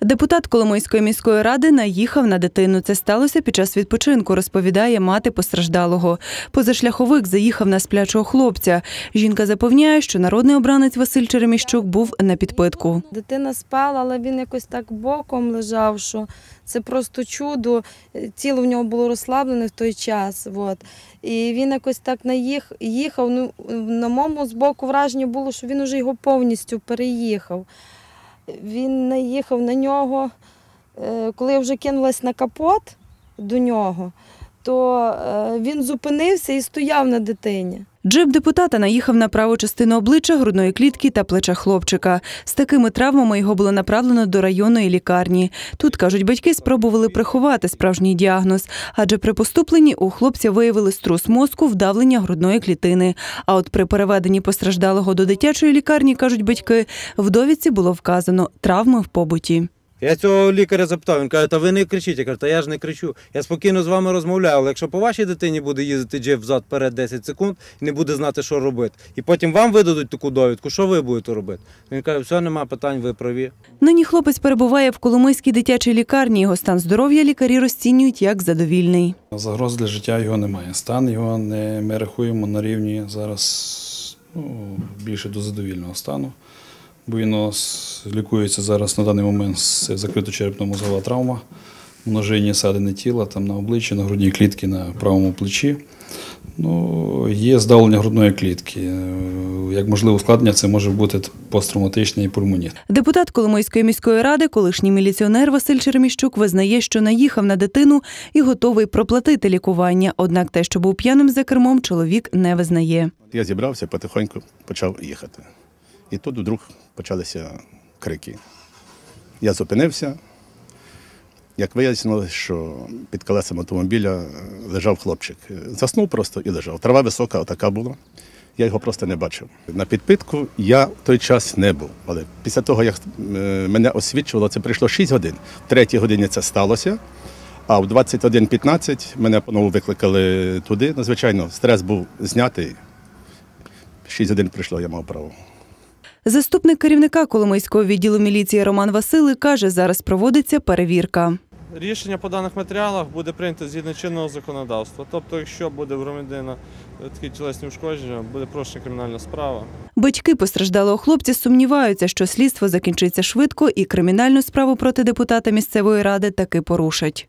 Депутат Коломийської міської ради наїхав на дитину. Це сталося під час відпочинку, розповідає мати постраждалого. Позашляховик заїхав на сплячого хлопця. Жінка запевняє, що народний обранець Василь Череміщук був на підпитку. Дитина спала, але він якось так боком лежав, що це просто чудо. Тіло в нього було розслаблене в той час. От. І він якось так наїх, їхав. Ну, на моєму збоку враження було, що він уже його повністю переїхав. Він наїхав на нього. Е, Коли я вже кинулась на капот до нього, то е, він зупинився і стояв на дитині. Джип депутата наїхав на праву частину обличчя, грудної клітки та плеча хлопчика. З такими травмами його було направлено до районної лікарні. Тут, кажуть, батьки спробували приховати справжній діагноз, адже при поступленні у хлопця виявили струс мозку, вдавлення грудної клітини. А от при переведенні постраждалого до дитячої лікарні, кажуть батьки, в довідці було вказано травми в побуті. Я цього лікаря запитав, він каже, та ви не кричіть. Я кажу, та я ж не кричу. Я спокійно з вами розмовляю, але якщо по вашій дитині буде їздити джип взад перед 10 секунд і не буде знати, що робити, і потім вам видадуть таку довідку, що ви будете робити? Він каже, все, нема питань, ви праві. Нині хлопець перебуває в Коломийській дитячій лікарні. Його стан здоров'я лікарі розцінюють як задовільний. Загроз для життя його немає. Стан його не ми рахуємо на рівні зараз ну, більше до задовільного стану. Бо він лікується зараз на даний момент з закрито-черепно-мозгова травма, множинні садини тіла там на обличчі, на грудній клітці, на правому плечі. Ну, є здавлення грудної клітки. Е, Як можливе ускладнення, це може бути посттравматичний пульмоніт. Депутат Коломийської міської ради, колишній міліціонер Василь Череміщук, визнає, що наїхав на дитину і готовий проплатити лікування. Однак те, що був п'яним за кермом, чоловік не визнає. Я зібрався, потихоньку почав їхати. І тут вдруг почалися крики. Я зупинився. Як вияснилось, що під колесом автомобіля лежав хлопчик. Заснув просто і лежав. Трава висока, отака була. Я його просто не бачив. На підпитку я в той час не був. Але після того, як е, мене освічувало, це прийшло 6 годин. В третій годині це сталося. А в 21.15 мене знову викликали туди. Ну, звичайно, стрес був знятий. 6 годин прийшло, я мав право. Заступник керівника Коломийського відділу міліції Роман Васили каже, зараз проводиться перевірка. Рішення по даних матеріалах буде прийнято згідно чинного законодавства. Тобто, якщо буде громадянина такі тілесні ушкодження, буде прощена кримінальна справа. Батьки постраждалого хлопця сумніваються, що слідство закінчиться швидко і кримінальну справу проти депутата місцевої ради таки порушать.